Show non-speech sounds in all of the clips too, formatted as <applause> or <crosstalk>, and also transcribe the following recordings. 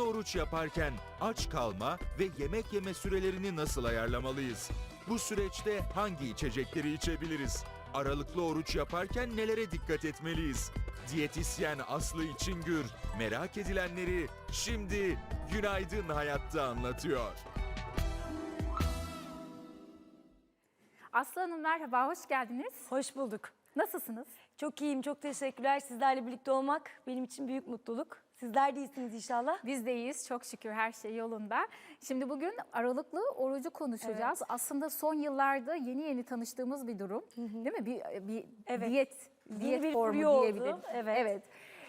Aralıklı oruç yaparken aç kalma ve yemek yeme sürelerini nasıl ayarlamalıyız? Bu süreçte hangi içecekleri içebiliriz? Aralıklı oruç yaparken nelere dikkat etmeliyiz? Diyetisyen Aslı İçingür merak edilenleri şimdi Günaydın Hayat'ta anlatıyor. Aslı Hanım merhaba, hoş geldiniz. Hoş bulduk. Nasılsınız? Çok iyiyim, çok teşekkürler. Sizlerle birlikte olmak benim için büyük mutluluk. Sizler de iyisiniz inşallah. Biz de iyiyiz, çok şükür her şey yolunda. Şimdi bugün aralıklı orucu konuşacağız. Aslında son yıllarda yeni yeni tanıştığımız bir durum. Değil mi? Bir, bir Evet. diyet, diyet bir formu oldu, diyebiliriz. evet. evet.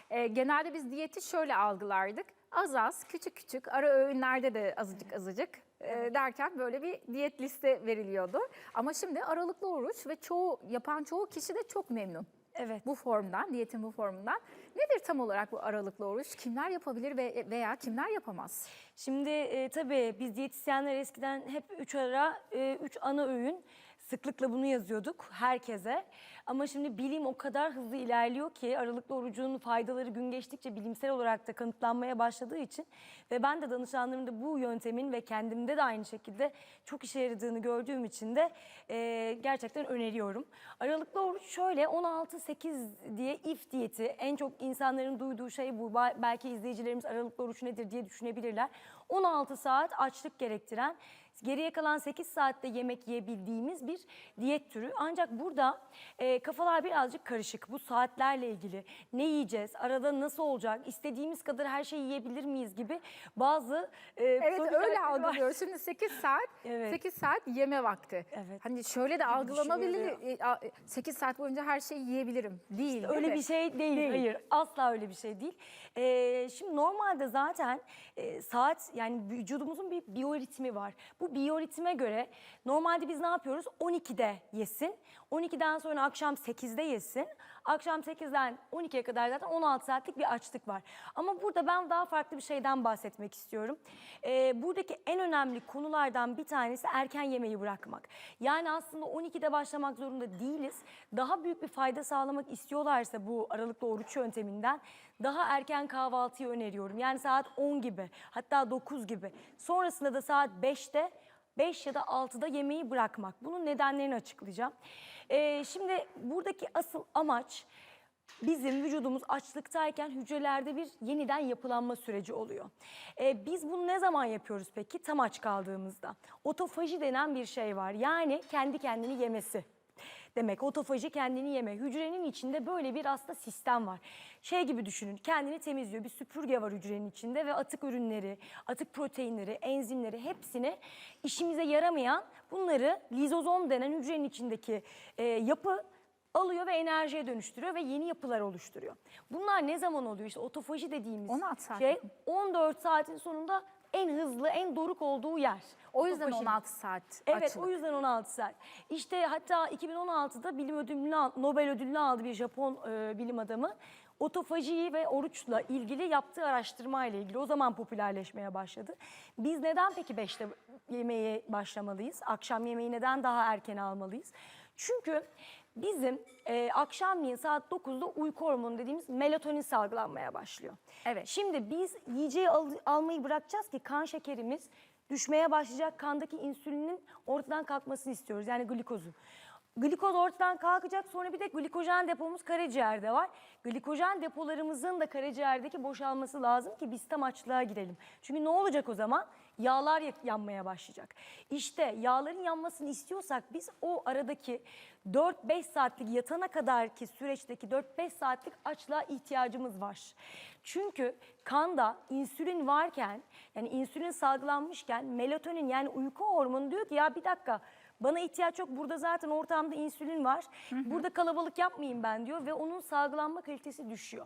Ee, genelde biz diyeti şöyle algılardık. Az az, küçük küçük, ara öğünlerde de azıcık azıcık e, derken böyle bir diyet liste veriliyordu. Ama şimdi aralıklı oruç ve çoğu yapan çoğu kişi de çok memnun. Evet. Bu formdan, diyetin bu formundan. Nedir tam olarak bu aralıklı oruç? Kimler yapabilir ve veya kimler yapamaz? Şimdi e, tabii biz diyetisyenler eskiden hep 3 ara, 3 ana öğün sıklıkla bunu yazıyorduk herkese. Ama şimdi bilim o kadar hızlı ilerliyor ki aralıklı orucun faydaları gün geçtikçe bilimsel olarak da kanıtlanmaya başladığı için ve ben de danışanlarımda bu yöntemin ve kendimde de aynı şekilde çok işe yaradığını gördüğüm için de e, gerçekten öneriyorum. Aralıklı oruç şöyle 16-8 diye if diyeti en çok insanların duyduğu şey bu. Belki izleyicilerimiz aralıklı oruç nedir diye düşünebilirler. 16 saat açlık gerektiren geriye kalan 8 saatte yemek yiyebildiğimiz bir diyet türü. Ancak burada e, kafalar birazcık karışık. Bu saatlerle ilgili ne yiyeceğiz, arada nasıl olacak, istediğimiz kadar her şeyi yiyebilir miyiz gibi bazı e, Evet öyle algılıyoruz. Şimdi 8 saat, <laughs> Evet. 8 saat yeme vakti. Evet. Hani şöyle de algılanabilir. e, a- 8 saat boyunca her şeyi yiyebilirim. Değil. değil Öyle mi? bir şey değil. Değil. Hayır. Asla öyle bir şey değil. Ee, şimdi normalde zaten e, saat yani vücudumuzun bir biyoritmi var. Bu biyoritme göre normalde biz ne yapıyoruz? 12'de yesin. 12'den sonra akşam 8'de yesin. Akşam 8'den 12'ye kadar zaten 16 saatlik bir açlık var. Ama burada ben daha farklı bir şeyden bahsetmek istiyorum. Ee, buradaki en önemli konulardan bir tanesi erken yemeği bırakmak. Yani aslında 12'de başlamak zorunda değiliz. Daha büyük bir fayda sağlamak istiyorlarsa bu aralıklı oruç yönteminden daha erken kahvaltıyı öneriyorum. Yani saat 10 gibi hatta 9 gibi. Sonrasında da saat 5'te 5 ya da 6'da yemeği bırakmak. Bunun nedenlerini açıklayacağım. Ee, şimdi buradaki asıl amaç bizim vücudumuz açlıktayken hücrelerde bir yeniden yapılanma süreci oluyor. Ee, biz bunu ne zaman yapıyoruz peki? Tam aç kaldığımızda. Otofaji denen bir şey var. Yani kendi kendini yemesi. Demek otofaji kendini yeme. Hücrenin içinde böyle bir aslında sistem var. Şey gibi düşünün kendini temizliyor. Bir süpürge var hücrenin içinde ve atık ürünleri, atık proteinleri, enzimleri hepsini işimize yaramayan bunları lizozom denen hücrenin içindeki e, yapı alıyor ve enerjiye dönüştürüyor ve yeni yapılar oluşturuyor. Bunlar ne zaman oluyor? İşte otofaji dediğimiz 16 saat şey mi? 14 saatin sonunda en hızlı, en doruk olduğu yer. O yüzden Otofaji. 16 saat Evet açlık. o yüzden 16 saat. İşte hatta 2016'da bilim ödülünü Nobel ödülünü aldı bir Japon e, bilim adamı. Otofajiyi ve oruçla ilgili yaptığı araştırma ile ilgili o zaman popülerleşmeye başladı. Biz neden peki 5'te yemeğe başlamalıyız? Akşam yemeği neden daha erken almalıyız? Çünkü bizim e, akşamleyin saat 9'da uyku hormonu dediğimiz melatonin salgılanmaya başlıyor. Evet. Şimdi biz yiyeceği al- almayı bırakacağız ki kan şekerimiz düşmeye başlayacak. Kandaki insülinin ortadan kalkmasını istiyoruz. Yani glikozu. Glikoz ortadan kalkacak sonra bir de glikojen depomuz karaciğerde var. Glikojen depolarımızın da karaciğerdeki boşalması lazım ki biz tam açlığa girelim. Çünkü ne olacak o zaman? Yağlar yanmaya başlayacak. İşte yağların yanmasını istiyorsak biz o aradaki 4-5 saatlik yatana kadarki süreçteki 4-5 saatlik açlığa ihtiyacımız var. Çünkü kanda insülin varken yani insülin salgılanmışken melatonin yani uyku hormonu diyor ki ya bir dakika bana ihtiyaç yok. Burada zaten ortamda insülin var. Burada kalabalık yapmayayım ben diyor ve onun salgılanma kalitesi düşüyor.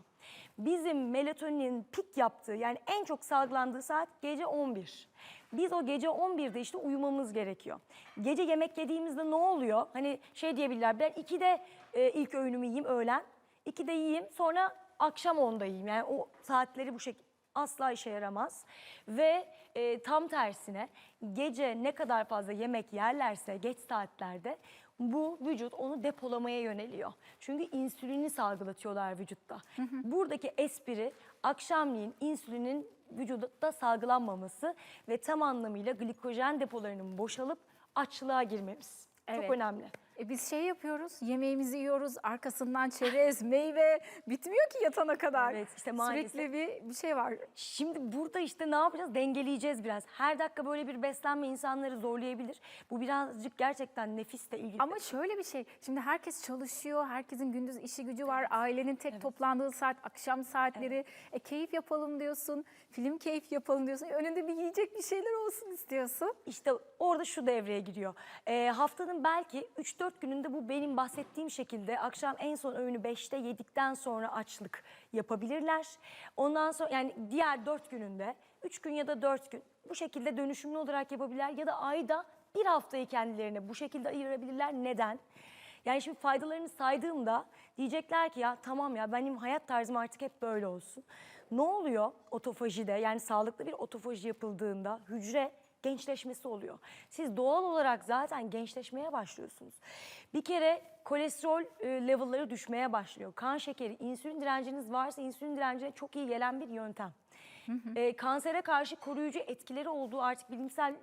Bizim melatonin pik yaptığı yani en çok salgılandığı saat gece 11. Biz o gece 11'de işte uyumamız gerekiyor. Gece yemek yediğimizde ne oluyor? Hani şey diyebilirler ben 2'de e, ilk öğünümü yiyeyim öğlen. 2'de yiyeyim sonra akşam 10'da yiyeyim. Yani o saatleri bu şekilde asla işe yaramaz. Ve e, tam tersine gece ne kadar fazla yemek yerlerse geç saatlerde bu vücut onu depolamaya yöneliyor. Çünkü insülini salgılatıyorlar vücutta. Buradaki espri akşamleyin insülinin vücutta salgılanmaması ve tam anlamıyla glikojen depolarının boşalıp açlığa girmemiz. Evet. Çok önemli. E biz şey yapıyoruz, yemeğimizi yiyoruz, arkasından çerez, meyve bitmiyor ki yatana kadar. Evet, işte maalesef. Sürekli bir, bir şey var. Şimdi burada işte ne yapacağız? Dengeleyeceğiz biraz. Her dakika böyle bir beslenme insanları zorlayabilir. Bu birazcık gerçekten nefisle ilgili. Ama şöyle bir şey, şimdi herkes çalışıyor, herkesin gündüz işi gücü var, ailenin tek toplandığı saat akşam saatleri. E keyif yapalım diyorsun, film keyif yapalım diyorsun. Önünde bir yiyecek bir şeyler olsun istiyorsun. İşte orada şu devreye giriyor. Ee, haftanın belki 3-4 gününde bu benim bahsettiğim şekilde akşam en son öğünü 5'te yedikten sonra açlık yapabilirler. Ondan sonra yani diğer 4 gününde 3 gün ya da 4 gün bu şekilde dönüşümlü olarak yapabilirler ya da ayda bir haftayı kendilerine bu şekilde ayırabilirler. Neden? Yani şimdi faydalarını saydığımda diyecekler ki ya tamam ya benim hayat tarzım artık hep böyle olsun. Ne oluyor otofajide yani sağlıklı bir otofaji yapıldığında hücre gençleşmesi oluyor. Siz doğal olarak zaten gençleşmeye başlıyorsunuz. Bir kere kolesterol e, level'ları düşmeye başlıyor. Kan şekeri, insülin direnciniz varsa insülin direncine çok iyi gelen bir yöntem. E, kansere karşı koruyucu etkileri olduğu artık bilimsel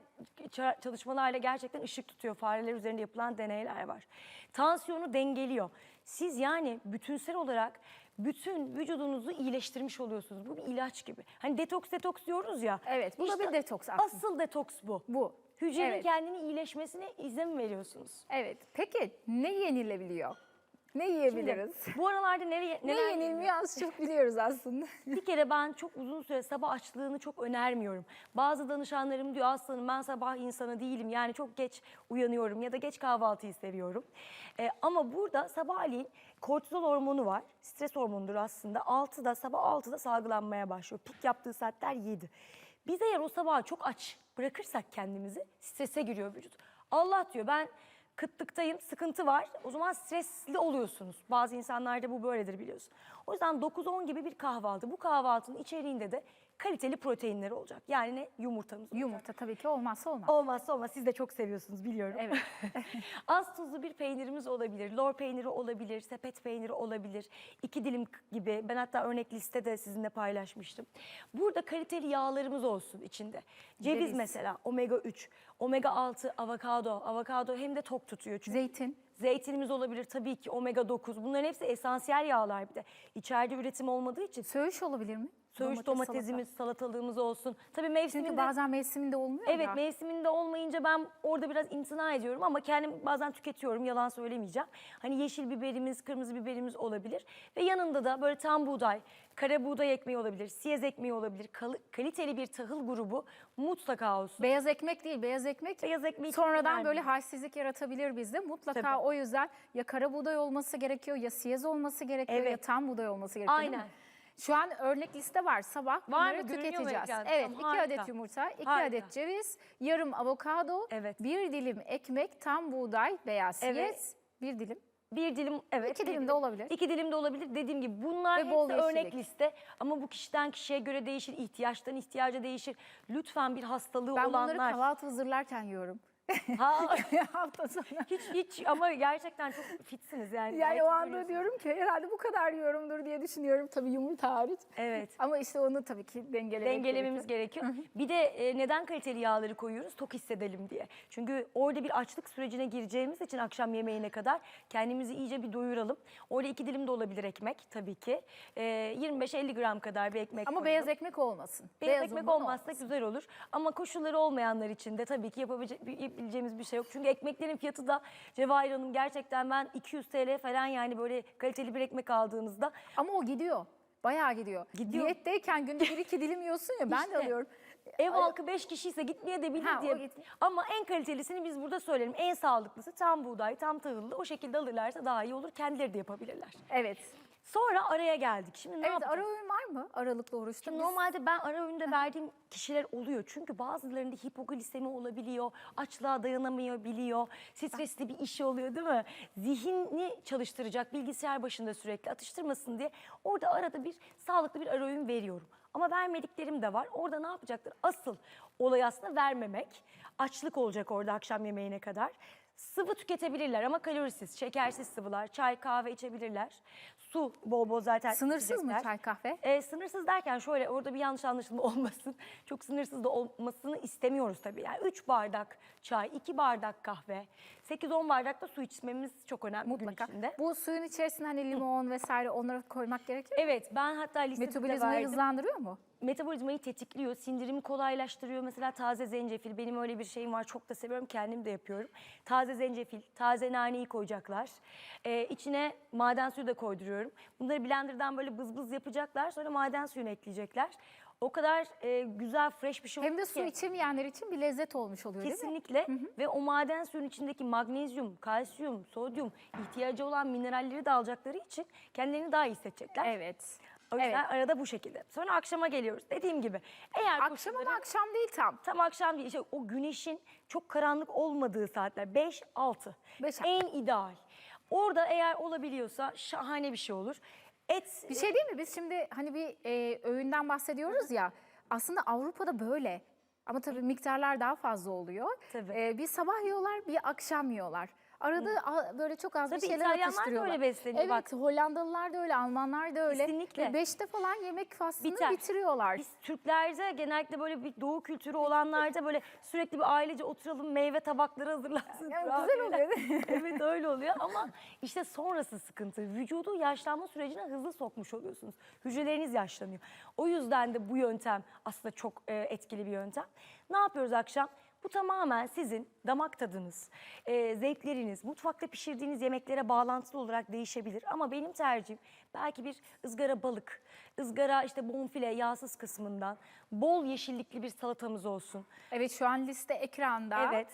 ça- çalışmalarla gerçekten ışık tutuyor. Fareler üzerinde yapılan deneyler var. Tansiyonu dengeliyor. Siz yani bütünsel olarak bütün vücudunuzu iyileştirmiş oluyorsunuz. Bu bir ilaç gibi. Hani detoks detoks diyoruz ya. Evet, bu da bir detoks aslında. Asıl detoks bu. Bu. Hücrenin Evet. kendini iyileşmesine izin veriyorsunuz. Evet, peki ne yenilebiliyor? Ne Şimdi, yiyebiliriz? bu aralarda <laughs> ne neler yenilmiyor az çok biliyoruz aslında. Bir kere ben çok uzun süre sabah açlığını çok önermiyorum. Bazı danışanlarım diyor aslanım ben sabah insanı değilim. Yani çok geç uyanıyorum ya da geç kahvaltıyı seviyorum. Ee, ama burada sabahleyin kortizol hormonu var. Stres hormonudur aslında. 6'da sabah 6'da salgılanmaya başlıyor. Pik yaptığı saatler 7. Biz eğer o sabah çok aç bırakırsak kendimizi strese giriyor vücut. Allah diyor ben kıtlıktayım, sıkıntı var. O zaman stresli oluyorsunuz. Bazı insanlarda bu böyledir biliyorsun. O yüzden 9-10 gibi bir kahvaltı. Bu kahvaltının içeriğinde de kaliteli proteinler olacak. Yani ne? Yumurtamız olacak. Yumurta tabii ki olmazsa olmaz. Olmazsa olmaz. Siz de çok seviyorsunuz biliyorum. Evet. <laughs> Az tuzlu bir peynirimiz olabilir. Lor peyniri olabilir. Sepet peyniri olabilir. iki dilim gibi. Ben hatta örnek listede sizinle paylaşmıştım. Burada kaliteli yağlarımız olsun içinde. Ceviz, Ceviz. mesela omega 3, omega 6, avokado. Avokado hem de tok tutuyor. Çünkü Zeytin. Zeytinimiz olabilir tabii ki omega 9. Bunların hepsi esansiyel yağlar bir de. İçeride üretim olmadığı için Söğüş olabilir mi? Söğüş Domates, domatesimiz, salatalığımız olsun. Tabii mevsiminde Çünkü bazen mevsiminde olmuyor Evet ya. mevsiminde olmayınca ben orada biraz imtina ediyorum ama kendim bazen tüketiyorum yalan söylemeyeceğim. Hani yeşil biberimiz, kırmızı biberimiz olabilir ve yanında da böyle tam buğday, kara buğday ekmeği olabilir, siyez ekmeği olabilir. Kal- kaliteli bir tahıl grubu mutlaka olsun. Beyaz ekmek değil, beyaz ekmek Beyaz ekmeği sonradan önemli. böyle halsizlik yaratabilir bizde. Mutlaka Tabii. o yüzden ya kara buğday olması gerekiyor, ya siyez olması gerekiyor, ya Evet. tam buğday olması gerekiyor? Aynen. Şu an örnek liste var. Sabah Var bunları mı? Görünüyor mu tüketeceğiz. Evet, Tamam, iki harika. adet yumurta, iki Harika. adet ceviz, yarım avokado, Evet. bir dilim ekmek, tam buğday siyez, Evet. bir dilim. Bir dilim evet. İki bir dilim de olabilir. İki dilim de olabilir. Dediğim gibi bunlar Ve bol hepsi örnek liste. Ama bu kişiden kişiye göre değişir. ihtiyaçtan ihtiyaca değişir. Lütfen bir hastalığı Ben olanlar. bunları kahvaltı hazırlarken yiyorum. Ha, <laughs> Hafta sonu. hiç hiç ama gerçekten çok fitsiniz yani. Yani gayet o anda diyorum ki herhalde bu kadar yiyorumdur diye düşünüyorum. Tabii yumurta hariç. Evet. Ama işte onu tabii ki dengelemek dengelememiz gerekiyor. gerekiyor. Bir de e, neden kaliteli yağları koyuyoruz? Tok hissedelim diye. Çünkü orada bir açlık sürecine gireceğimiz için akşam yemeğine kadar kendimizi iyice bir doyuralım. Orada iki dilim de olabilir ekmek tabii ki. E, 25-50 gram kadar bir ekmek Ama koyalım. beyaz ekmek olmasın. Beyaz ekmek undan olmazsa güzel olur. Ama koşulları olmayanlar için de tabii ki yapabilecek, yapabileceğimiz bir şey yok. Çünkü ekmeklerin fiyatı da Cevahir Hanım gerçekten ben 200 TL falan yani böyle kaliteli bir ekmek aldığınızda Ama o gidiyor. Bayağı gidiyor. Gidiyor. Diyetteyken günde bir iki dilim yiyorsun ya ben de İşte. alıyorum. Ev halkı 5 kişiyse gitmeye de bilir Ha, diye. Ama en kalitelisini biz burada söyleyelim. En sağlıklısı tam buğday, tam tahıllı. O şekilde alırlarsa daha iyi olur. Kendileri de yapabilirler. Evet. Sonra araya geldik. Şimdi ne Evet yapacağız? ara öğün var mı aralıklı oruçta? Şimdi Biz- normalde ben ara öğünde verdiğim kişiler oluyor. Çünkü bazılarında hipoglisemi olabiliyor, açlığa dayanamayabiliyor, stresli bir işi oluyor değil mi? Zihni çalıştıracak, bilgisayar başında sürekli atıştırmasın diye orada arada bir sağlıklı bir ara öğün veriyorum. Ama vermediklerim de var. Orada ne yapacaklar? Asıl olay aslında vermemek. Açlık olacak orada akşam yemeğine kadar. Sıvı tüketebilirler ama kalorisiz, şekersiz sıvılar, çay, kahve içebilirler. Su bol bol zaten Sınırsız mı içecekler. çay kahve? E, sınırsız derken şöyle orada bir yanlış anlaşılma <laughs> olmasın. Çok sınırsız da olmasını istemiyoruz tabii. Yani 3 bardak çay, 2 bardak kahve, 8-10 bardak da su içmemiz çok önemli Mutlaka. gün içinde. Bu suyun içerisine hani limon vesaire onları koymak gerekir mi? Evet ben hatta listede de Metabolizmayı verdim. hızlandırıyor mu? Metabolizmayı tetikliyor, sindirimi kolaylaştırıyor. Mesela taze zencefil, benim öyle bir şeyim var, çok da seviyorum, kendim de yapıyorum. Taze zencefil, taze naneyi koyacaklar. Ee, içine maden suyu da koyduruyorum. Bunları blenderdan böyle bız bız yapacaklar, sonra maden suyunu ekleyecekler. O kadar e, güzel, fresh bir şey Hem de su içemeyenler için bir lezzet olmuş oluyor değil mi? Kesinlikle ve o maden suyun içindeki magnezyum, kalsiyum, sodyum ihtiyacı olan mineralleri de alacakları için kendilerini daha iyi hissedecekler. Evet. O yüzden Evet. arada bu şekilde. Sonra akşama geliyoruz. Dediğim gibi eğer Akşam ama koşulları- akşam değil tam. Tam akşam değil. İşte o güneşin çok karanlık olmadığı saatler 5-6. Beş, altı. En ideal. Orada eğer olabiliyorsa şahane bir şey olur. Et Bir şey değil mi? Biz şimdi hani bir e, öğünden bahsediyoruz ya. Aslında Avrupa'da böyle. Ama tabii miktarlar daha fazla oluyor. Tabii. E, bir sabah yiyorlar, bir akşam yiyorlar. Arada a- böyle çok az bir Tabii şeyler İtalyanlar da atıştırıyorlar. öyle besleniyor, Evet, bak. Hollandalılar da öyle, Almanlar da öyle. Kesinlikle. Ve beşte falan yemek faslını Biter. bitiriyorlar. Biz Türklerde genellikle böyle bir doğu kültürü olanlarda böyle sürekli bir ailece oturalım meyve tabakları hazırlansın. Yani kurabiyeler. güzel oluyor değil <laughs> mi? evet öyle oluyor ama işte sonrası sıkıntı. Vücudu yaşlanma sürecine hızlı sokmuş oluyorsunuz. Hücreleriniz yaşlanıyor. O yüzden de bu yöntem aslında çok e, etkili bir yöntem. Ne yapıyoruz akşam? Bu tamamen sizin damak tadınız, e, zevkleriniz, mutfakta pişirdiğiniz yemeklere bağlantılı olarak değişebilir. Ama benim tercihim belki bir ızgara balık, ızgara işte bonfile yağsız kısmından bol yeşillikli bir salatamız olsun. Evet şu an liste ekranda. Evet.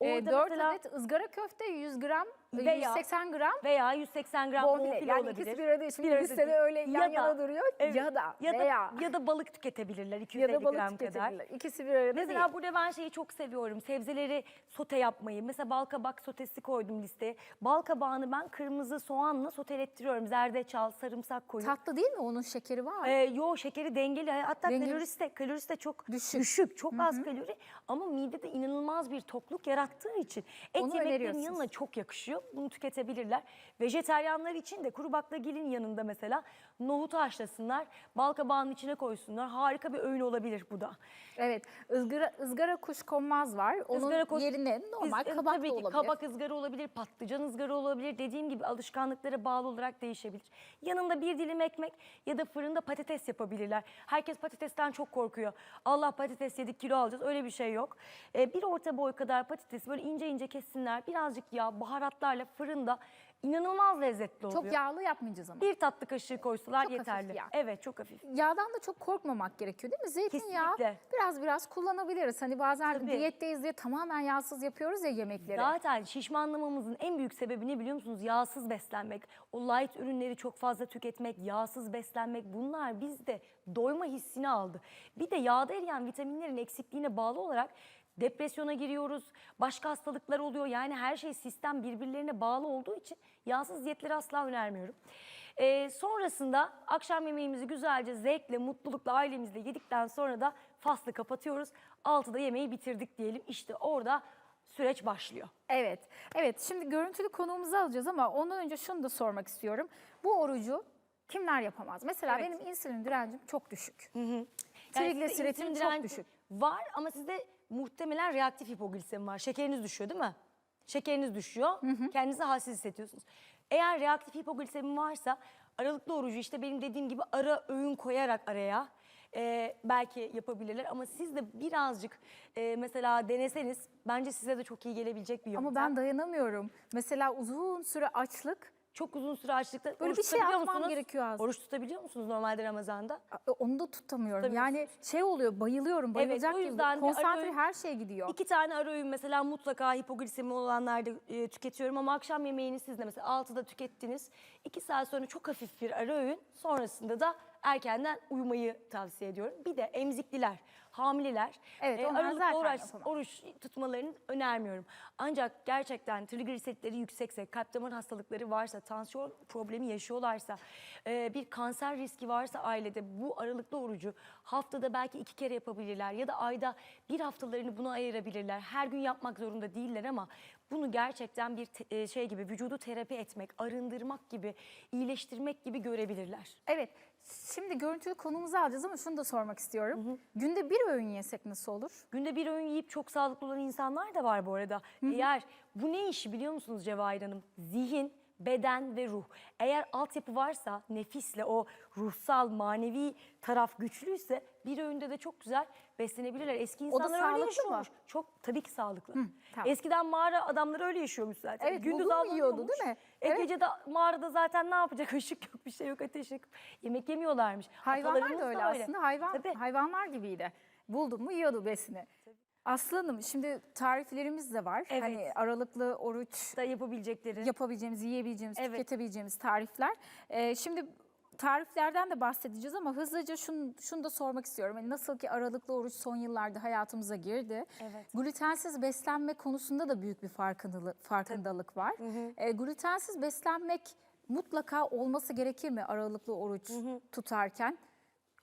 E, Orada 4 mesela- adet ızgara köfte 100 gram, Veya- 180 gram Veya 180 gram bonfile, bonfile. Yani olabilir. ikisi bir arada şimdi Bir listede değil. öyle yan Ya da- yana duruyor. Evet, Ya da ya da, veya ya da balık tüketebilirler 250 ya da balık gram kadar. İkisi bir arada Mesela değil. burada ben şeyi çok seviyorum. Sebzeleri sote yapmayı. Mesela bal kabak sotesi koydum listeye. Bal kabağını ben kırmızı soğanla sotelettiriyorum. Zerdeçal, sarımsak koyup. Tatlı değil mi? Onun şekeri var. Ee, yo şekeri dengeli. Hatta Dengeli. kalorisi de kalorisi de çok Düşük. düşük. çok az kalori ama midede inanılmaz bir tokluk yarattığı için et Onu yemeklerinin öneriyorsunuz. yanına çok yakışıyor. Bunu tüketebilirler. Vejeteryanlar için de kuru baklagilin yanında mesela nohutu haşlasınlar, bal kabağının içine koysunlar. Harika bir öğün olabilir bu da. Evet. ızgara ızgara kuşkonmaz var. Onun Izgara koş- yerine normal Biz- kabak tabii da ki olabilir. Kabak ızgara olabilir, patlıcan ızgara olabilir. Dediğim gibi alışkanlıklara bağlı olarak değişebilir. Yanında bir dilim ekmek ya da fırında patates yapabilirler. Herkes patatesten çok korkuyor. Allah patates yedik kilo alacağız. Öyle bir şey yok. Ee, bir orta boy kadar patates böyle ince ince kessinler. Birazcık yağ, baharatlarla fırında inanılmaz lezzetli oluyor. Çok yağlı yapmayacağız ama. Bir tatlı kaşığı koysalar Çok hafif yeterli. yağ. Evet çok hafif. Yağdan da çok korkmamak gerekiyor değil mi? Zeytinyağı Kesinlikle. biraz biraz kullanabiliriz. Hani bazen Tabii. diyetteyiz diye tamamen yağsız yapıyoruz ya yemekleri. Zaten şişmanlamamızın en büyük sebebi ne biliyor musunuz? Yağsız beslenmek. O light ürünleri çok fazla tüketmek, yağsız beslenmek bunlar bizde doyma hissini aldı. Bir de yağda eriyen vitaminlerin eksikliğine bağlı olarak depresyona giriyoruz. Başka hastalıklar oluyor. Yani her şey sistem birbirlerine bağlı olduğu için yağsız diyetleri asla önermiyorum. Ee, sonrasında akşam yemeğimizi güzelce zevkle, mutlulukla ailemizle yedikten sonra da faslı kapatıyoruz. Altıda yemeği bitirdik diyelim. İşte orada süreç başlıyor. Evet. Evet. Şimdi görüntülü konuğumuzu alacağız ama ondan önce şunu da sormak istiyorum. Bu orucu kimler yapamaz? Mesela Evet. benim insülin direncim çok düşük. Yani Trigliseritim sizde çok düşük. Var ama sizde muhtemelen reaktif hipoglisemi var. Şekeriniz düşüyor değil mi? Şekeriniz düşüyor. Kendinizi halsiz hissediyorsunuz. Eğer reaktif hipoglisemi varsa aralıklı orucu işte benim dediğim gibi ara öğün koyarak araya e, belki yapabilirler. Ama siz de birazcık e, mesela deneseniz bence size de çok iyi gelebilecek bir yöntem. Ama ben dayanamıyorum. Mesela uzun süre açlık çok uzun süre açlıkta Böyle bir şey tutabiliyor atmam musunuz? gerekiyor aslında. Oruç tutabiliyor musunuz normalde Ramazan'da? e, onu da tutamıyorum. Yani şey oluyor bayılıyorum. Bayılacak o gibi. yüzden ara Konsantre öğün- her şey gidiyor. İki tane ara öğün mesela mutlaka hipoglisemi olanlarda e, tüketiyorum ama akşam yemeğini siz de mesela 6'da tükettiniz. 2 saat sonra çok hafif bir ara öğün sonrasında da erkenden uyumayı tavsiye ediyorum. Bir de emzikliler, hamileler Evet, onlar aralıklı zaten oruç, yapamaz. oruç tutmalarını önermiyorum. Ancak gerçekten trigliseritleri yüksekse, kalp damar hastalıkları varsa, tansiyon problemi yaşıyorlarsa, e, bir kanser riski varsa ailede bu aralıklı orucu haftada belki iki kere yapabilirler ya da ayda bir haftalarını buna ayırabilirler. Her gün yapmak zorunda değiller ama Bunu gerçekten bir te- e, şey gibi vücudu terapi etmek, arındırmak gibi, iyileştirmek gibi görebilirler. Evet. Şimdi görüntülü konumuzu alacağız ama şunu da sormak istiyorum. Günde bir öğün yesek nasıl olur? Günde bir öğün yiyip çok sağlıklı olan insanlar da var bu arada. Eğer bu ne işi biliyor musunuz Cevahir Hanım? Zihin, beden ve ruh. Eğer altyapı varsa nefisle o ruhsal, manevi taraf güçlüyse bir öğünde de çok güzel beslenebilirler. Eski insanlar öyle sağlıklı mı? yaşıyormuş. Çok tabii ki sağlıklı. tamam. Eskiden mağara adamları öyle yaşıyormuş zaten. Evet, bulgur mu avlanıyormuş. yiyordu, değil mi? E, Evet. Gece de mağarada zaten ne yapacak? <laughs> Işık yok, bir şey yok, ateş yok. Yemek yemiyorlarmış. Hayvanlar Atalarımız da öyle aslında. Hayvan Tabii. hayvanlar gibiydi. Buldu mu yiyordu besini. Aslanım şimdi tariflerimiz de var. Evet. Hani aralıklı oruç da yapabilecekleri. yapabileceğimiz, yiyebileceğimiz, Evet. tüketebileceğimiz tarifler. Ee, şimdi tariflerden de bahsedeceğiz ama hızlıca şunu, şunu da sormak istiyorum. Yani nasıl ki aralıklı oruç son yıllarda hayatımıza girdi. Evet. Glutensiz beslenme konusunda da büyük bir farkındalık, farkındalık var. Ee, glutensiz beslenmek mutlaka olması gerekir mi aralıklı oruç tutarken?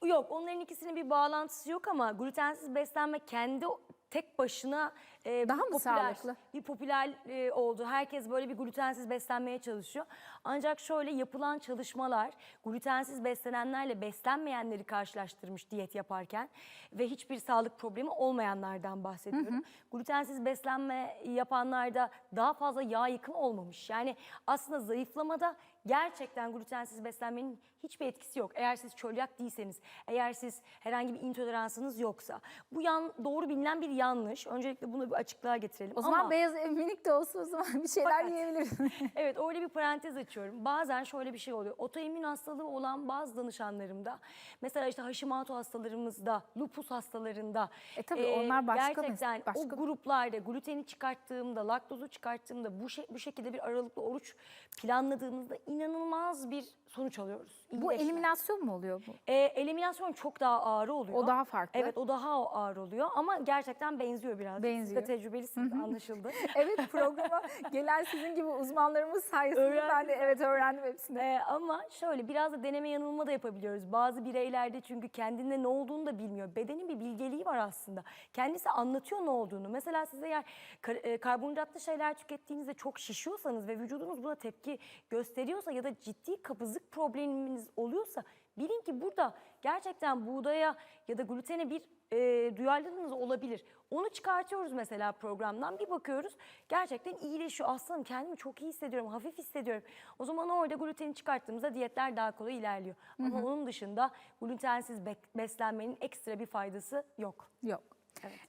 Yok onların ikisinin bir bağlantısı yok ama glutensiz beslenme kendi tek başına e, Daha mı sağlıklı? Bir popüler e, oldu. Herkes böyle bir glutensiz beslenmeye çalışıyor. Ancak şöyle yapılan çalışmalar glutensiz beslenenlerle beslenmeyenleri karşılaştırmış diyet yaparken ve hiçbir sağlık problemi olmayanlardan bahsediyorum. Glutensiz beslenme yapanlarda daha fazla yağ yıkımı olmamış. Yani aslında zayıflamada gerçekten glutensiz beslenmenin hiçbir etkisi yok. Eğer siz çölyak değilseniz, eğer siz herhangi bir intoleransınız yoksa. Bu yan, doğru bilinen bir yanlış. Öncelikle bunu bir açıklığa getirelim. O zaman Ama- beyaz ev minik de olsa o zaman bir şeyler Fakat- yiyebiliriz. <laughs> <laughs> Evet öyle bir parantez açıyorum. Bazen şöyle bir şey oluyor. Otoimmün hastalığı olan bazı danışanlarımda mesela işte Hashimoto hastalarımızda, lupus hastalarında E tabii onlar başka gerçekten başka- o gruplarda gluteni çıkarttığımda, laktozu çıkarttığımda bu şey, bu şekilde bir aralıklı oruç planladığımızda inanılmaz bir sonuç alıyoruz. Bu eliminasyon mu oluyor bu? E, eliminasyon çok daha ağır oluyor. O daha farklı. Evet o daha ağır oluyor ama gerçekten benziyor biraz. Benziyor. De tecrübelisiniz anlaşıldı. <laughs> Evet programa gelen sizin gibi uzmanlarımız sayesinde ben de Öğrendim. evet öğrendim hepsini. Ee, ama şöyle biraz da deneme yanılma da yapabiliyoruz. Bazı bireylerde çünkü kendinde ne olduğunu da bilmiyor. Bedenin bir bilgeliği var aslında. Kendisi anlatıyor ne olduğunu. Mesela siz eğer kar- e, karbonhidratlı şeyler tükettiğinizde çok şişiyorsanız ve vücudunuz buna tepki gösteriyorsa ya da ciddi kabızlık probleminiz oluyorsa bilin ki burada gerçekten buğdaya ya da glutene bir e, duyarlılığınız olabilir. Onu çıkartıyoruz mesela programdan bir bakıyoruz gerçekten iyileşiyor. Aslanım kendimi çok iyi hissediyorum, hafif hissediyorum. O zaman orada gluteni çıkarttığımızda diyetler daha kolay ilerliyor. Ama onun dışında glutensiz be- beslenmenin ekstra bir faydası yok. Yok.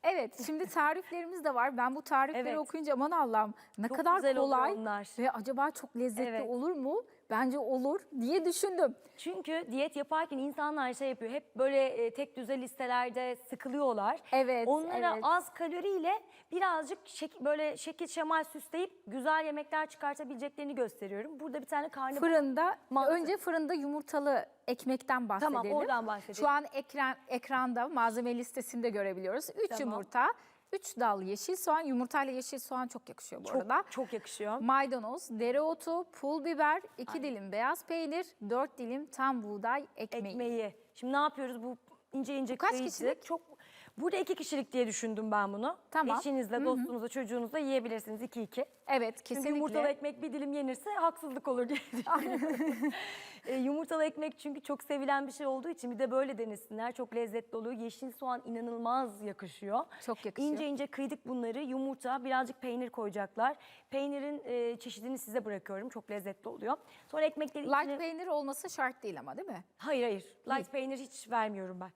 Evet. şimdi tariflerimiz de var. Ben bu tarifleri Evet. okuyunca aman Allah'ım ne Çok kadar kolay ve acaba çok lezzetli Evet. olur mu? Bence olur diye düşündüm. Çünkü diyet yaparken insanlar şey yapıyor. Hep böyle e, tek düze listelerde sıkılıyorlar. Evet, Onlara evet. az kaloriyle birazcık şek- böyle şekil şemal süsleyip güzel yemekler çıkartabileceklerini gösteriyorum. Burada bir tane karnı Fırında Mantı. önce fırında yumurtalı ekmekten bahsedelim. Tamam, oradan bahsedelim. Şu an ekran ekranda malzeme listesinde görebiliyoruz. 3 Tamam. yumurta, 3 dal yeşil soğan. Yumurtayla yeşil soğan çok yakışıyor bu çok, arada. çok yakışıyor. Maydanoz, dereotu, pul biber, 2 dilim beyaz peynir, 4 dilim tam buğday ekmeği. Ekmeği. Şimdi ne yapıyoruz? Bu ince ince kaç kıyıcı. kişilik? Çok Burada iki kişilik diye düşündüm ben bunu. Tamam. Eşinizle, dostunuzla, çocuğunuzla yiyebilirsiniz iki iki. Evet Çünkü kesinlikle. yumurtalı ekmek bir dilim yenirse haksızlık olur diye <laughs> düşünüyorum. E, yumurtalı ekmek çünkü çok sevilen bir şey olduğu için bir de böyle denesinler. Çok lezzetli oluyor. Yeşil soğan inanılmaz yakışıyor. Çok yakışıyor. İnce ince kıydık bunları. Yumurta, birazcık peynir koyacaklar. Peynirin e, çeşidini size bırakıyorum. Çok lezzetli oluyor. Sonra ekmekleri Light içine... peynir olması şart değil ama değil mi? Hayır hayır. Light peynir hiç vermiyorum ben.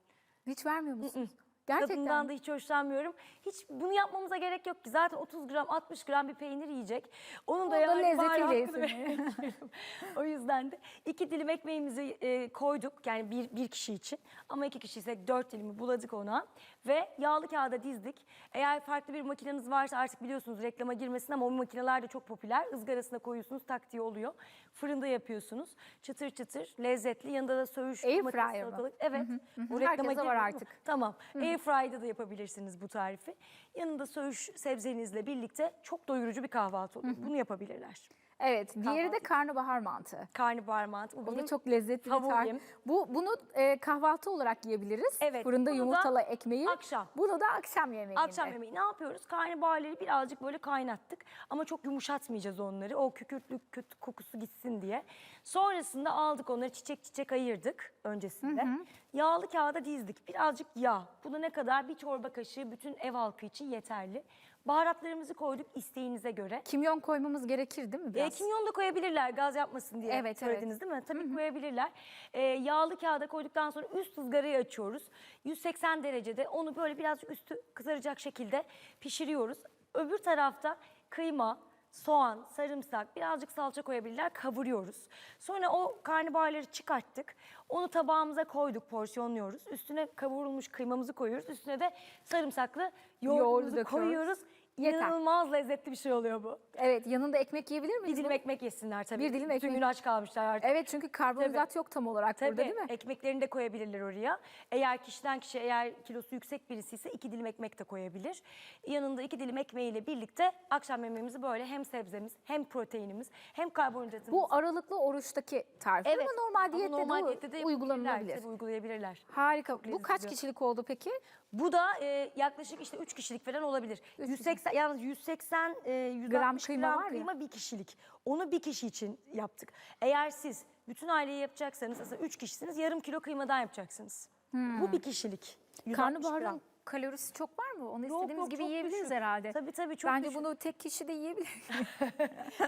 Hiç vermiyor musunuz? Gerçekten. Tadından da hiç hoşlanmıyorum. Hiç bunu yapmamıza gerek yok ki. Zaten 30 gram 60 gram bir peynir yiyecek. Onun da, da yani bari <laughs> o yüzden de iki dilim ekmeğimizi e, koyduk. Yani bir, bir kişi için. Ama iki kişiysek dört dilimi buladık ona. Ve yağlı kağıda dizdik. Eğer farklı bir makineniz varsa artık biliyorsunuz reklama girmesin ama o makineler de çok popüler. Izgarasına koyuyorsunuz taktiği oluyor. Fırında yapıyorsunuz. Çıtır çıtır lezzetli. Yanında da söğüş, Air domates, fryer mı? salatalık. Evet. Bu Herkeste var girmedi mi? artık. Tamam. Airfry'da da yapabilirsiniz bu tarifi. Yanında söğüş sebzenizle birlikte çok doyurucu bir kahvaltı olur. Bunu yapabilirler. Evet, diğeri de karnabahar mantı. Karnabahar mantı. Bu O da benim çok lezzetli bir favorim. tarif. Bu bunu e, kahvaltı olarak yiyebiliriz. Evet, Fırında bunu da yumurtalı ekmeği. akşam. Bunu da akşam yemeğinde. Akşam yemeği ne yapıyoruz? Karnabaharları birazcık böyle kaynattık. Ama çok yumuşatmayacağız onları. O kükürtlük kötü kokusu gitsin diye. Sonrasında aldık onları çiçek çiçek ayırdık öncesinde. Yağlı kağıda dizdik. Birazcık yağ. Bu da ne kadar? Bir çorba kaşığı bütün ev halkı için yeterli. Baharatlarımızı koyduk isteğinize göre. Kimyon koymamız gerekir değil mi E, biraz? kimyon da koyabilirler gaz yapmasın diye Evet, söylediniz değil mi? Tabii koyabilirler. E, yağlı kağıda koyduktan sonra üst ızgarayı açıyoruz. 180 derecede onu böyle biraz üstü kızaracak şekilde pişiriyoruz. Öbür tarafta kıyma, soğan, sarımsak, birazcık salça koyabilirler kavuruyoruz. Sonra o karnabaharları çıkarttık. Onu tabağımıza koyduk, porsiyonluyoruz. Üstüne kavrulmuş kıymamızı koyuyoruz. Üstüne de sarımsaklı Yoğurdu yoğurdumuzu döküyoruz. koyuyoruz. Yeter. İnanılmaz lezzetli bir şey oluyor bu. Evet, yanında ekmek yiyebilir miyiz? Bir dilim bunu? ekmek yesinler tabii. Bir dilim ekmek. gün aç kalmışlar artık. Evet çünkü karbonhidrat yok tam olarak Tabii burada değil mi? ekmeklerini de koyabilirler oraya. Eğer kişiden kişiye eğer kilosu yüksek birisi ise iki dilim ekmek de koyabilir. Yanında iki dilim ekmeğiyle birlikte akşam yemeğimizi böyle hem sebzemiz hem proteinimiz hem karbonhidratımız. Bu aralıklı oruçtaki tarif evet. ama normal Ama diyette normal de, diyette de uygulanabilir. tabii uygulayabilirler. Harika. Bu kaç kişilik oldu peki? Bu da e, yaklaşık işte 3 kişilik falan olabilir. 180 yalnız 180 e, 160 Gram gram kıyma kıyma, var ya. bir kişilik. Onu bir kişi için yaptık. Eğer siz bütün aileyi yapacaksanız aslında 3 kişisiniz yarım kilo kıymadan yapacaksınız. Bu bir kişilik. 160 Karnabaharın gram. Kalorisi çok var mı? Onu Yok, istediğimiz yok, gibi çok yiyebiliriz düşük. herhalde. Tabii tabii çok Bence düşük. bunu tek kişi de yiyebilir. <laughs>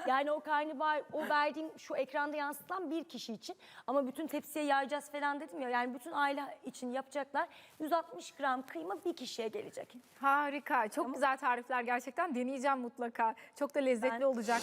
<laughs> Yani o karnabahar, o verdiğim şu ekranda yansıtılan bir kişi için. Ama bütün tepsiye yayacağız falan dedim ya. Yani bütün aile için yapacaklar. 160 gram kıyma bir kişiye gelecek. Harika. Çok güzel tarifler gerçekten. Deneyeceğim mutlaka. Çok da lezzetli Ben- olacak.